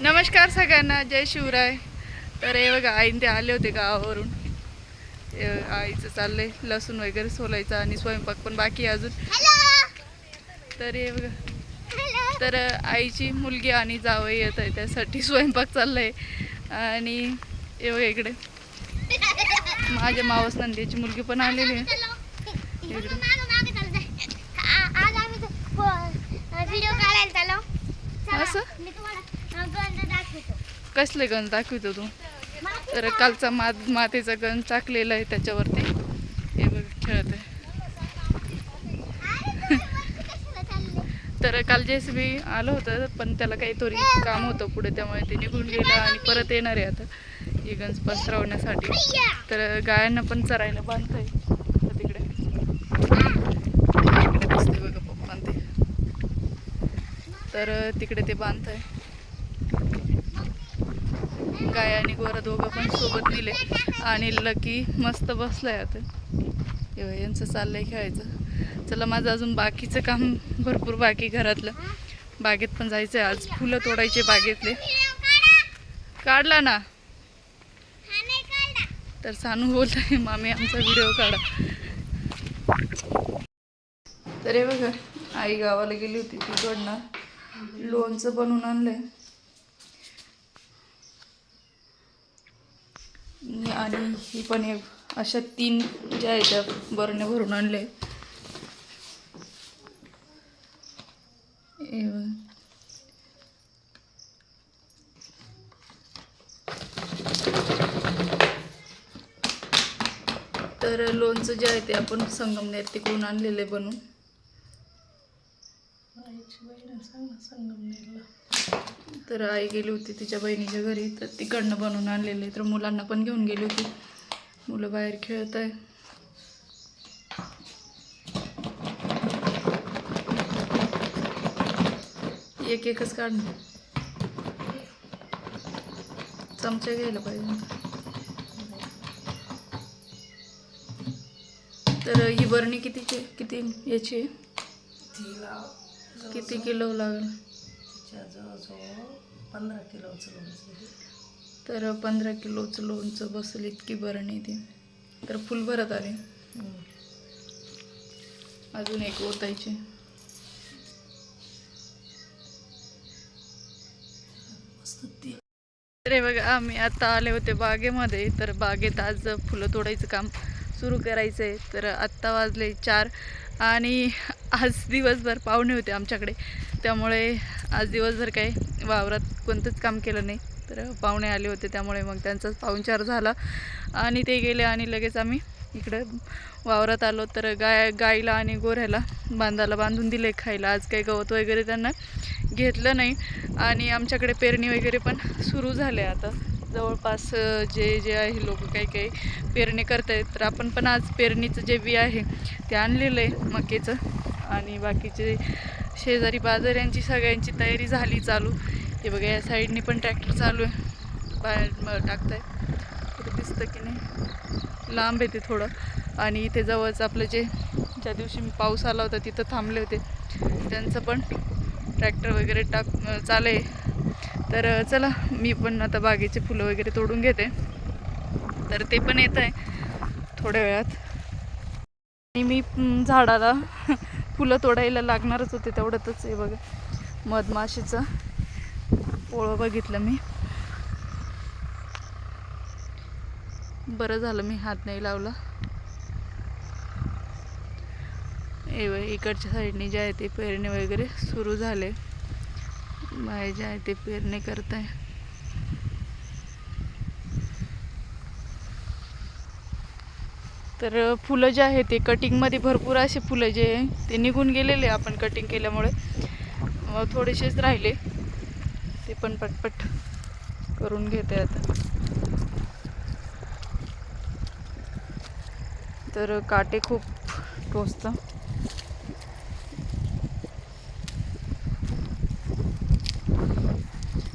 नमस्कार सगळ्यांना जय शिवराय. तर हे बघा आईन ते आले होते गावावरून. आईचं चाललंय लसूण वगैरे सोलायचं आणि स्वयंपाक पण बाकी अजून. तर हे बघा. तर आईची मुलगी आणि जावई येत आहे त्यासाठी स्वयंपाक चाललाय. आणि हे बघा इकडे. माझ्या मावस नंदीची मुलगी पण आलेली आहे. चला, असं? कसले गंज दाखवतो तू? तर कालचा मात मातीचा गंज टाकलेला आहे त्याच्यावरती. हे बघ खेळत आहे. तर काल जेसीबी आलं होतं पण त्याला काहीतरी काम होतं पुढे त्यामुळे ते निघून गेलं आणि परत येणार आहे आता. हे गंज पसरवण्यासाठी. तर गायांना पण चरायला बांधतंय. तिकडे. तिकडे बसते बघा पप्पा ते तर तिकडे ते बांधतंय. गाय आणि गोरा दोघं पण सोबत नेले. आणि लकी मस्त बसलाय आता. हे बघ, यांचं चाललंय खेळायचं. चला माझं अजून बाकीचं काम भरपूर बाकी घरातलं. बागेत पण जायचंय आज. फुलं तोडायचे बागेतले. काढला ना. तर सानू बोलताय मामी आमचा व्हिडिओ काढा. तर हे बघा आई गावाला गेली होती तिकडनं लोणचं बनवून आणलंय. आणि ही पण एक अशा तीन ज्या आहेत त्या बरण्या भरून आणले तर लोणचं जे आहे ते आपण संगमनेर तिकडून आणलेलं आहे बनवून तर आई गेली होती तिच्या बहिणीच्या घरी तर तिकडनं बनवून आणलेलं. तर मुलांना पण घेऊन गेली होती. मुलं बाहेर खेळत आहे. एक एकच काढणं चमचा घ्यायला पाहिजे. तर ही बरणी कितीची किती याची? किती किलो लागेल जवळजवळ पंधरा किलोचं लोणचं आहे. तर पंधरा किलोचं लोणचं बसेल इतकी बरणी ती. तर फुल भरत आले. हम्म. अजून एक ओतायची. मस्त तेल तर हे बघा आम्ही आता आले होते बागेमध्ये. तर बागेत आज फुलं तोडायचं काम सुरू करायचं आहे तर आत्ता वाजले चार आणि आज दिवसभर पाहुणे होते आमच्याकडे. त्यामुळे आज दिवसभर काही वावरात कोणतंच काम केलं नाही. तर पाहुणे आले होते त्यामुळे मग त्यांचाच पाहुणचार झाला. आणि ते गेले आणि लगेच आम्ही इकडं वावरात आलो. तर गाय गाईला आणि गोऱ्याला बांधाला बांधून दिले खायला. आज काही गवत वगैरे त्यांना घेतलं नाही. आणि आमच्याकडे पेरणी वगैरे पण सुरू झाले आता. जवळपास जे जे आहे लोक काही काही पेरणी करत आहेत तर आपण पण आज पेरणीचं जे बी आहे ते आणलेलं आहे मकेचं आणि बाकीचे शेजारी बाजाऱ्यांची सगळ्यांची तयारी झाली चालू. हे बघा या साईडनी पण ट्रॅक्टर चालू आहे. बाहेर टाकत टाकताय. तिथे दिसतं की नाही? लांब येते थोडं. आणि इथे जवळच आपलं जे ज्या दिवशी मी पाऊस आला होता तिथं थांबले होते. त्यांचं पण ट्रॅक्टर वगैरे टाक चालू आहे. तर चला मी पण आता बागेचे फुलं वगैरे तोडून घेते. तर ते पण येत आहे थोड्या वेळात. आणि मी झाडाला फुलं तोडायला लागणारच होते तेवढ्यातच आहे बघा. मधमाशीचं पोळं बघितलं मी. बरं झालं मी हात नाही लावला. ए इकडच्या साईडने जे आहे ते पेरणे वगैरे सुरू झाले. बाय जे आहे ते पेरणे करताय. तर फुलं जे आहे ते कटिंगमध्ये भरपूर असे फुलं जे आहे ते निघून गेलेले आपण कटिंग केल्यामुळे. मग थोडेसेच राहिले. ते पण पटपट करून घेते आता. तर काटे खूप टोचतं.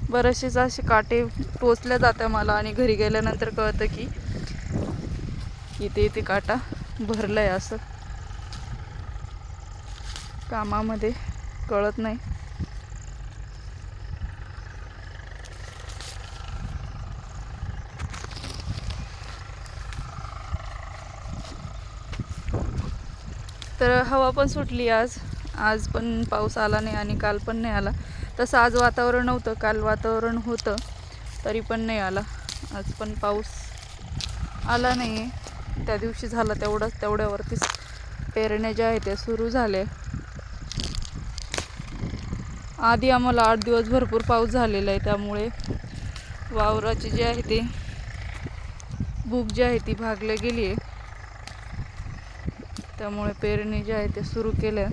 बरेचसेच असे काटे टोचल्या जातं मला आणि घरी गेल्यानंतर कळतं की इथे इथे काटा भरला आहे असं. कामामध्ये कळत नाही. तर हवा पण सुटली आज. आज पण पाऊस आला नाही आणि काल पण नाही आला. तसं आज वातावरण नव्हतं. काल वातावरण होतं तरी पण नाही आला. आज पण पाऊस आला नाही आहे त्या दिवशी झाला तेवढंच तेवढ्यावरतीच पेरण्या ज्या आहेत त्या सुरू झाल्या आधी आम्हाला आठ दिवस भरपूर पाऊस झालेला आहे त्यामुळे वावराची जी आहे ते भूक जी आहे ती भागल्या गेली आहे. त्यामुळे पेरणी जी आहे ते सुरू केल्या